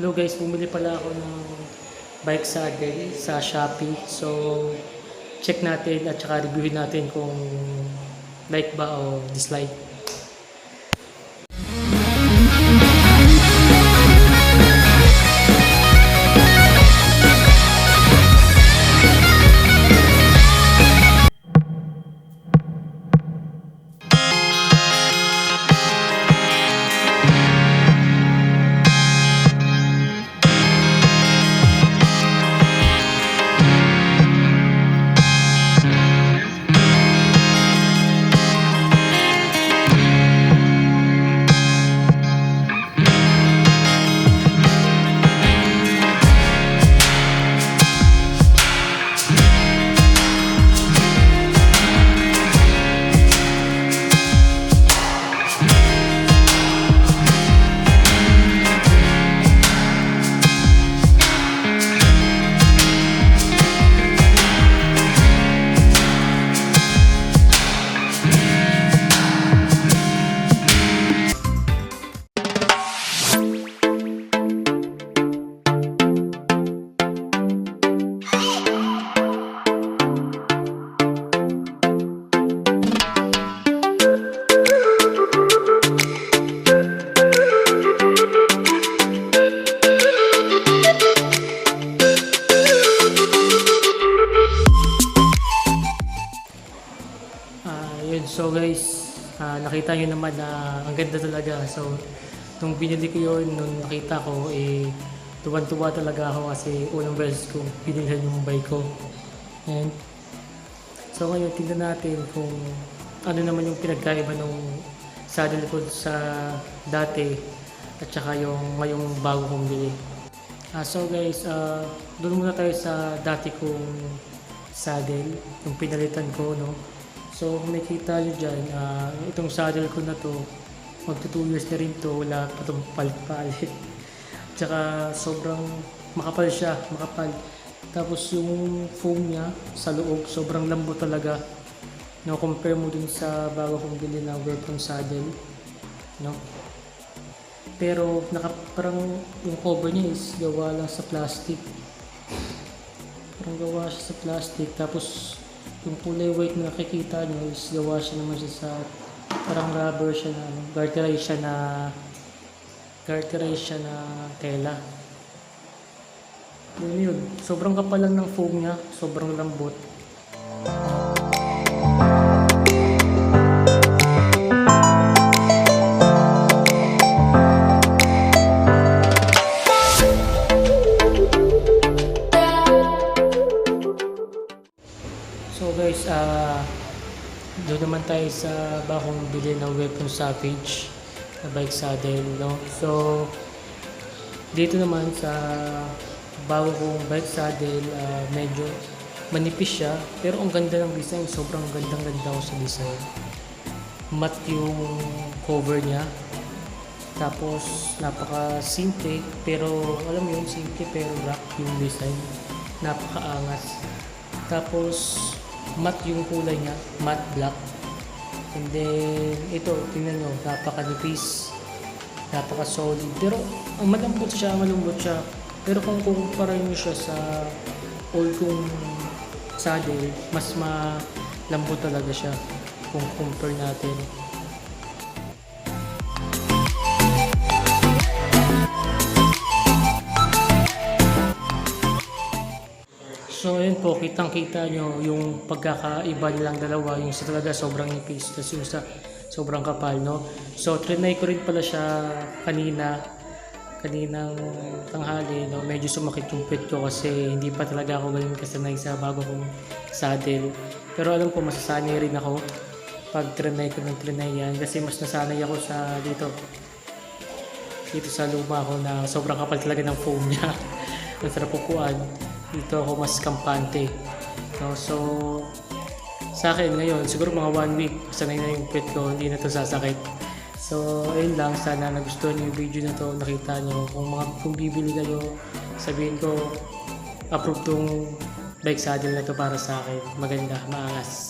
Hello guys, bumili pala ako ng bike saddle sa Shopee. So, check natin at saka reviewin natin kung like ba o dislike. Ah, yun. So guys, ah, nakita nyo naman na ang ganda talaga. So, nung binili ko yun, nung nakita ko, eh, tuwan-tuwa talaga ako kasi unang beses kong binilhan yung bike ko. And, so ngayon, tingnan natin kung ano naman yung pinagkaiba nung saddle ko sa dati at saka yung ngayong bago kong bili. Ah, so guys, ah, doon muna tayo sa dati kong saddle, yung pinalitan ko, no? So, kung nakita nyo dyan, ah, itong saddle ko na to, magto 2 years na rin to, wala pa itong palit-palit. Tsaka sobrang makapal siya, makapal. Tapos yung foam niya sa loob, sobrang lambot talaga. No, compare mo dun sa bago kong bili na weapon saddle. No? Pero naka, parang yung cover niya is gawa lang sa plastic. Parang gawa siya sa plastic. Tapos yung kulay white na nakikita nyo is gawa siya naman siya sa parang rubber siya na ano, siya na garterize siya na tela. Yun yun. Sobrang kapal lang ng foam niya. Sobrang lambot. So guys, ah doon naman tayo sa bakong bili ng weapon savage na bike saddle, no? So, dito naman sa bago kong bike saddle, ah, medyo manipis siya, pero ang ganda ng design, sobrang gandang ganda ko sa design. Matte yung cover niya, tapos napaka-simple, pero alam mo yun, simple pero rock yung design. Napaka-angas. Tapos matte yung kulay niya, matte black. And then ito, tingnan nyo, napaka-nipis, napaka-solid. Pero ang malambot siya, malambot siya. Pero kung kukumpara nyo siya sa old kong saddle, mas malambot talaga siya kung compare natin. Po, kitang-kita nyo yung pagkakaiba nilang dalawa. Yung isa talaga sobrang nipis, tapos yung isa sobrang kapal, no? So trinay ko rin pala siya kanina, kaninang tanghali, no? Medyo sumakit yung pet ko kasi hindi pa talaga ako ganun kasanay sa bago kong saddle. Pero alam ko, masasanay rin ako pag trinay ko ng trinay yan kasi mas nasanay ako sa dito dito sa luma ko na sobrang kapal talaga ng foam niya. Ang sarap upuan. Dito ako mas kampante. No, so, sa akin ngayon, siguro mga one week, sanay na yung pet ko, hindi na to sasakit. So, ayun lang. Sana nagustuhan niyo yung video na to, nakita niyo. Kung, mga, kung bibili kayo, sabihin ko, approve tong bike saddle na to para sa akin. Maganda, maangas.